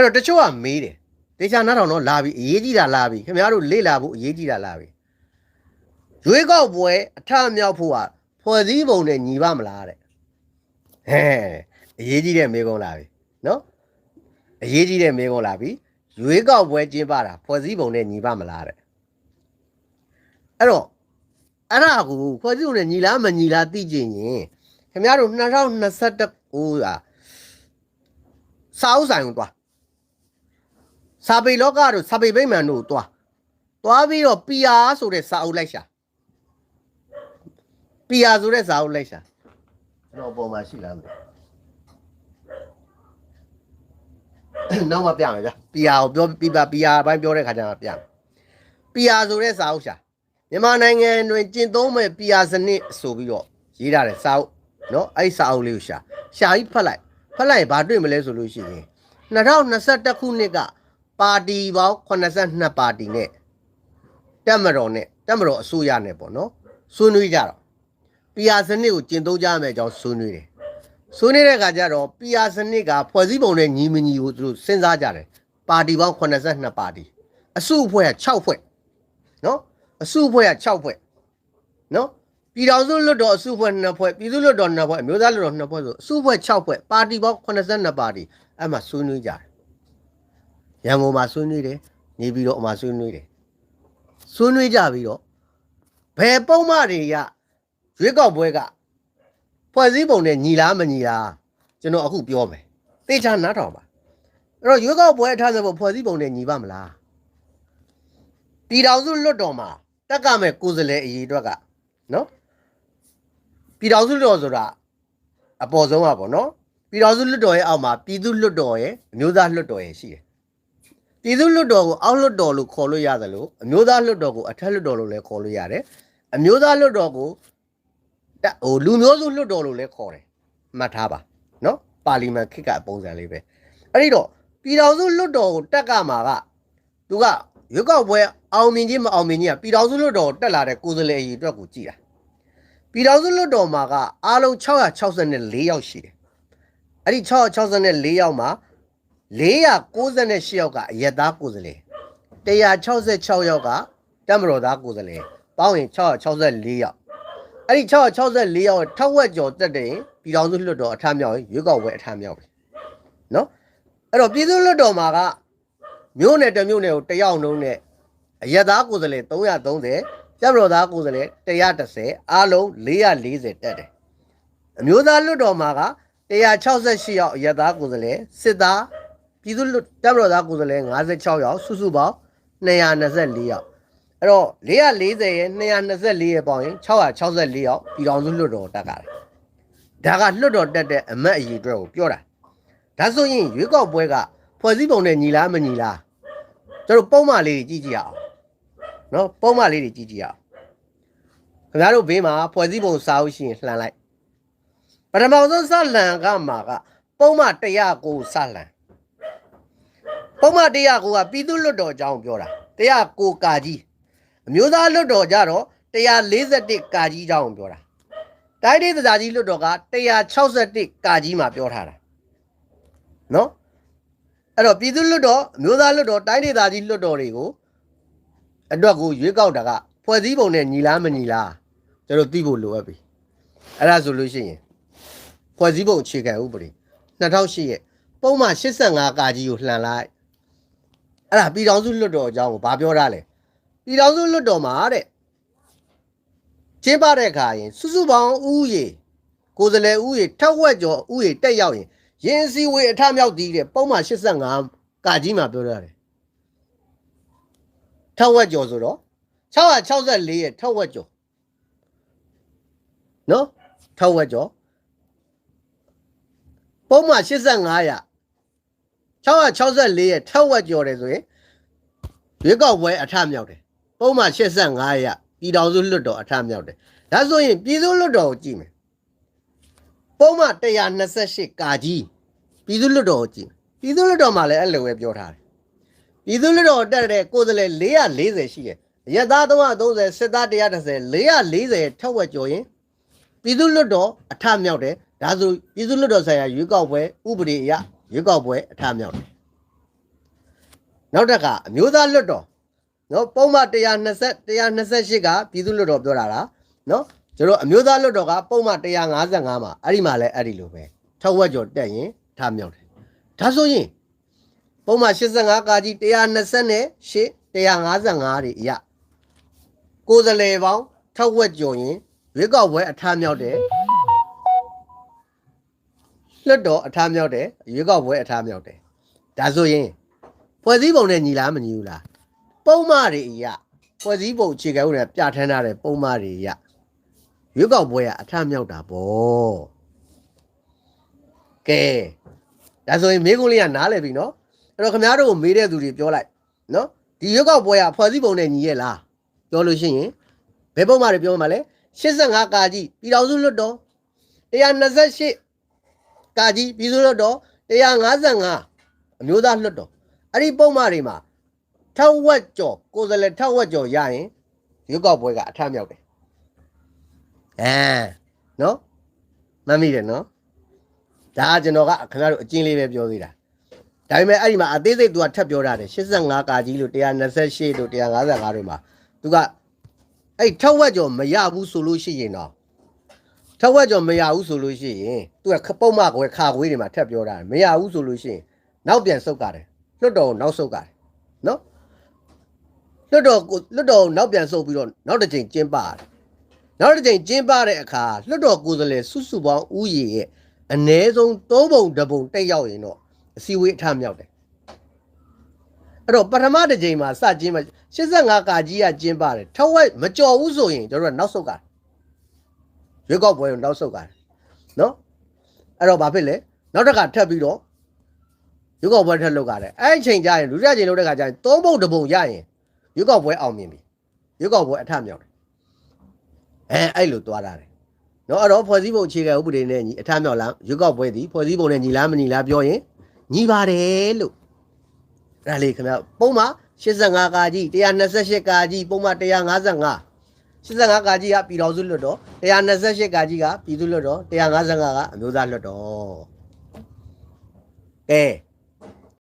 အဲ့တော့တချို့ကမေးတယ်တေချာနားထောင်တော့လာပြီအရေးကြီးတာလာပြီခင်ဗျားတို့လေ့လာဖို့အရေးကြီးတာလာပြီရွေးကောက်ပွဲအထအမြောက်ဖို့ကဖွဲ့စည်းပုံနဲ့ညီပါမလားတဲ့ဟဲအရေးကြီးတဲ့မေးခွန်းလာပြီနော်အရေးကြီးတဲ့မေးခွန်းလာပြီရွေးကောက်ပွဲကျင်းပတာဖွဲ့စည်းပုံနဲ့ညီပါမလားတဲ့အဲ့တော့အဲ့ဒါကိုဖွဲ့စည်းပုံနဲ့ညီလားမညီလားသိကြရင်ခင်ဗျားတို့2021ဟိုဟာစာအုပ်ဆိုင်ကိုသွား စာပေလောကတို့စာပေဗိမာန်တို့သွားသွားပြီးတော့ PR ဆိုတဲ့စာအုပ်လိုက်ရှာ PR ဆိုတဲ့စာအုပ်လိုက်ရှာကျွန်တော်ပုံမှာရှိလားမသိဘူးနောက်မှပြမယ်ဗျာ PR ကိုပြောပြပါ PR ဘိုင်းပြောတဲ့ခါကျမှပြမယ် PR ဆိုတဲ့စာအုပ်ရှာမြန်မာနိုင်ငံတွင်ကျင့်သုံးမဲ့ PR စနစ်ဆိုပြီးတော့ရေးထားတဲ့စာအုပ်เนาะအဲ့ဒီစာအုပ်လေးကိုရှာရှာပြီးဖတ်လိုက်ဖတ်လိုက်ရင်ဘာတွေ့မလဲဆိုလို့ရှိရင်2021ခုနှစ်က ပါတီပေါင်း82ပါတီနဲ့တက်မတော်နဲ့တက်မတော်အစိုးရနဲ့ပေါ့နော်ဆွေးနွေးကြတော့ PR စနစ်ကိုကျင့်သုံးကြရမယ်အကြောင်းဆွေးနွေးတယ်ဆွေးနွေးတဲ့အခါကျတော့ PR စနစ်ကဖွဲ့စည်းပုံနဲ့ညီမညီကိုသူတို့စဉ်းစားကြတယ်ပါတီပေါင်း82ပါတီအစုအဖွဲ့က6ဖွဲ့နော်အစုအဖွဲ့က6ဖွဲ့နော်ပြည်တော်စုလွတ်တော်အစုအဖွဲ့2ဖွဲ့ပြည်သူလွတ်တော်2ဖွဲ့အမျိုးသားလွတ်တော်2ဖွဲ့ဆိုအစုအဖွဲ့6ဖွဲ့ပါတီပေါင်း82ပါတီအဲ့မှာဆွေးနွေးကြတယ် ရန်ကုန်မှာဆွေးနွေးတယ်နေပြီးတော့အမှဆွေးနွေးတယ်ဆွေးနွေးကြပြီးတော့ဘယ်ပုံမှန်တွေကရွေးကောက်ပွဲကဖွဲ့စည်းပုံနဲ့ညီလားမညီလားကျွန်တော်အခုပြောမယ်သေချာနားထောင်ပါအဲ့တော့ရွေးကောက်ပွဲအထားသဘောဖွဲ့စည်းပုံနဲ့ညီပါမလားပြည်တော်စုလွတ်တော်မှာတက်ကမဲ့ကိုယ်စားလှယ်အရေးအတွက်ကနော်ပြည်တော်စုလွတ်တော်ဆိုတာအပေါ်ဆုံးอ่ะပေါ့နော်ပြည်တော်စုလွတ်တော်ရဲ့အောက်မှာပြည်သူလွတ်တော်ရဲ့အမျိုးသားလွတ်တော်ရဲ့ရှိတယ် ပြည်သူ့လွတ်တော်ကိုအောက်လွတ်တော်လို့ခေါ်လို့ရတယ်လို့အမျိုးသားလွတ်တော်ကိုအထက်လွတ်တော်လို့လည်းခေါ်လို့ရတယ်အမျိုးသားလွတ်တော်ကိုတက်ဟိုလူမျိုးစုလွတ်တော်လို့လည်းခေါ်တယ်မှတ်ထားပါနော်ပါလီမန်ခေတ်ကပုံစံလေးပဲအဲ့ဒီတော့ပြည်တော်စုလွတ်တော်ကိုတက်ကမှာကသူကရွက်ကောက်ပွဲအောင်မြင်ခြင်းမအောင်မြင်ခြင်းကပြည်တော်စုလွတ်တော်ကိုတက်လာတဲ့ကိုယ်စားလှယ်အရေးအတွက်ကိုကြည်တာပြည်တော်စုလွတ်တော်မှာကအားလုံး664ယောက်ရှိတယ်အဲ့ဒီ664ယောက်မှာ 498ယောက်ကအရက်သားကိုယ်စားလှယ်166ယောက်ကတမတော်သားကိုယ်စားလှယ်ပေါင်းရင်664ယောက်အဲ့ဒီ664ယောက်ထောက်ဝက်ကျော်တက်တဲ့ပြည်တော်စုလွှတ်တော်အထမြောက်ရင်ရွေးကောက်ပွဲအထမြောက်ပြီနော်အဲ့တော့ပြည်သူ့လွှတ်တော်မှာကမြို့နယ်တစ်မြို့နယ်ကိုတယောက်နှုံးနဲ့အရက်သားကိုယ်စားလှယ်330တမတော်သားကိုယ်စားလှယ်130အားလုံး440တက်တယ်အမျိုးသားလွှတ်တော်မှာက168ယောက်အရက်သားကိုယ်စားလှယ်စစ်သား ပြည်သူ့လွတ်တပ်မတော်သားကိုယ်စားလှယ်56ယောက်စုစုပေါင်း224ယောက်အဲ့တော့440ရဲ့224ရဲ့ပေါင်းရင်664ယောက်ပြည်တော်စုလွတ်တော်တက်ကြတယ်ဒါကလွတ်တော်တက်တဲ့အမတ်အရေးအတွက်ကိုပြောတာဒါဆိုရင်ရွေးကောက်ပွဲကဖွဲ့စည်းပုံနဲ့ညီလားမညီလားကျွန်တော်ပုံမှန်လေးတွေကြည့်ကြည့်အောင်နော်ပုံမှန်လေးတွေကြည့်ကြည့်အောင်ခင်ဗျားတို့ဘေးမှာဖွဲ့စည်းပုံစာအုပ်ရှိရင်လှန်လိုက်ပထမဆုံးစလှန်ကမှာကပုံမှန်100ကိုစလှန်ပုံ မှန်တရားကိုကပြည်သူ့လွတ်တော်အကြောင်းပြောတာတရားကိုကာကြီးအမျိုးသားလွတ်တော်ကြတော့141ကာကြီးအကြောင်းပြောတာတိုင်းဒေသကြီးလွတ်တော်က161ကာကြီးမှာပြောထားတာနော်အဲ့တော့ပြည်သူ့လွတ်တော်အမျိုးသားလွတ်တော်တိုင်းဒေသကြီးလွတ်တော်တွေကိုအတွက်ကိုရွေးကောက်တာကဖွဲ့စည်းပုံနဲ့ညီလားမညီလားကျွန်တော်သိဖို့လိုအပ်ပြီအဲ့ဒါဆိုလို့ရှိရင်ဖွဲ့စည်းပုံအခြေခံဥပဒေ2008ရဲ့ပုံမှန်85ကာကြီးကိုလှန်လိုက် အဲ့ဒါပြည်တော်စုလွတ်တော်အကြောင်းကိုဘာပြောတာလဲပြည်တော်စုလွတ်တော်မှာတဲ့ကျင်းပတဲ့အခါရင်စုစုပေါင်းဥယေကိုယ်စလဲဥယေထက်ဝက်ကျော်ဥယေတက်ရောက်ရင်ရင်စီဝေအထမြောက်တည်တဲ့ပုံမှန်85ကာကြီးမှာပြောရတယ်ထက်ဝက်ကျော်ဆိုတော့664ရဲ့ထက်ဝက်ကျော်နော်ထက်ဝက်ကျော်ပုံမှန်85ရ 664ရဲ့ထက်ဝက်ကျော်တယ်ဆိုရင်ရွေးကောက်ပွဲအထမြောက်တယ်ပုံမှန်85ရပြည်တော်စုလွတ်တော်အထမြောက်တယ်ဒါဆိုရင်ပြည်သူလွတ်တော်ကိုကြည့်မယ်ပုံမှန်128ကာကြီးပြည်သူလွတ်တော်ကိုကြည့်ပြည်သူလွတ်တော်မှာလည်းအဲ့လိုပဲပြောထားတယ်ပြည်သူလွတ်တော်တက်တဲ့ကိုယ်စားလှယ်440ရှိတယ်ရက်သား330စစ်သား130 440ထက်ဝက်ကျော်ရင်ပြည်သူလွတ်တော်အထမြောက်တယ်ဒါဆိုပြည်သူလွတ်တော်ဆိုင်ရာရွေးကောက်ပွဲဥပဒေအရ ရွေးကောက်ပွဲအထမြောက်တယ်နောက်တစ်ခါအမျိုးသားလွတ်တော်နော်ပုံမှန်120 128ကပြည်သူ့လွတ်တော်ပြောတာလားနော်ကျွန်တော်အမျိုးသားလွတ်တော်ကပုံမှန်155မှာအဲ့ဒီမှာလည်းအဲ့ဒီလိုပဲထက်ဝက်ကျော်တက်ရင်ထားမြောက်တယ်ဒါဆိုရင်ပုံမှန်85ကာကြီး128 155တွေအရကိုယ်စလဲပေါင်းထက်ဝက်ကျော်ရင်ရွေးကောက်ပွဲအထားမြောက်တယ် လွတ်တော်အထားမြောက်တယ်ရွေးကောက်ပွဲအထားမြောက်တယ်ဒါဆိုရင်ဖွဲ့စည်းပုံနဲ့ညီလားမညီဘူးလားပုံမှားတွေအရဖွဲ့စည်းပုံအခြေခံဥပဒေနဲ့ပြဋ္ဌာန်းထားတဲ့ပုံမှားတွေအရရွေးကောက်ပွဲကအထမြောက်တာဗောကဲဒါဆိုရင်မိကုန်းလေးကနားလည်ပြီနော်အဲ့တော့ခင်ဗျားတို့ကိုမေးတဲ့သူတွေပြောလိုက်နော်ဒီရွေးကောက်ပွဲကဖွဲ့စည်းပုံနဲ့ညီရဲ့လားပြောလို့ရှိရင်ဘယ်ပုံမှားတွေပြောမှာလဲ85ကာကြီးပြည်တော်စုလွတ်တော်128 ကာကြီးပြည်သူ့လွတ်တော်155အမျိုးသားလွတ်တော်အဲ့ဒီပုံမှားတွေမှာထောက်ဝက်ကျော်ကိုယ်စလဲထောက်ဝက်ကျော်ရရင်ရွေးကောက်ပွဲကအထမြောက်တယ်အဲနော်မမိတယ်နော်ဒါကကျွန်တော်ကခင်ဗျားတို့အကျဉ်းလေးပဲပြောသေးတာဒါပေမဲ့အဲ့ဒီမှာအသေးစိတ်သူကထပ်ပြောတာတယ်85ကာကြီးလို့128လို့155တို့မှာသူကအဲ့ထောက်ဝက်ကျော်မရဘူးဆိုလို့ရှိရင်တော့ ထောက်ဝက်ကျော်မရဘူးဆိုလို့ရှိရင်သူကပုံမှန်ကွယ်ခါခွေးတွေမှာထပ်ပြောတာတယ်မရဘူးဆိုလို့ရှိရင်နောက်ပြန်ဆုတ်ကြတယ်လွတ်တော်ကိုနောက်ဆုတ်ကြတယ်နော်လွတ်တော်ကိုလွတ်တော်ကိုနောက်ပြန်ဆုတ်ပြီးတော့နောက်တစ်ချိန်ကျင်းပရတယ်နောက်တစ်ချိန်ကျင်းပတဲ့အခါလွတ်တော်ကိုယ်စားလှယ်စုစုပေါင်းဥယျာဉ်ရဲ့အ ਨੇ ဆုံးသုံးပုံတစ်ပုံတက်ရောက်ရင်တော့အစည်းအဝေးအထမြောက်တယ်အဲ့တော့ပထမတစ်ချိန်မှာစကျင်းမှာ85ကာကြီးကကျင်းပါတယ်ထက်ဝက်မကြော်ဘူးဆိုရင်တို့ကနောက်ဆုတ်ကြတယ် ရွေးကောက်ပွဲကိုနောက်ဆုတ်ကြတယ်နော်အဲ့တော့ဘာဖြစ်လဲနောက်တစ်ခါထပ်ပြီးတော့ရွေးကောက်ပွဲထက်လုပ်ကြတယ်အဲ့ဒီချိန်ကျရင်လူရချိန်လုပ်တဲ့ခါကျရင်သုံးပုံတစ်ပုံရရင်ရွေးကောက်ပွဲအောင်မြင်ပြီရွေးကောက်ပွဲအထမြောက်တယ်အဲအဲ့လိုသွားတာတယ်နော်အဲ့တော့ဖွဲ့စည်းပုံအခြေခံဥပဒေနဲ့ညီအထမြောက်လားရွေးကောက်ပွဲသည်ဖွဲ့စည်းပုံနဲ့ညီလားမညီလားပြောရင်ညီပါတယ်လို့အဲ့ဒါလေးခင်ဗျပုံမှ85ကာကြီး128ကာကြီးပုံမှ155 85ကာကြီးကပြည်တော်စုလွတ်တော်128ကာကြီးကပြည်သူလွတ်တော်155ကအမျိုးသားလွတ်တော်ကဲ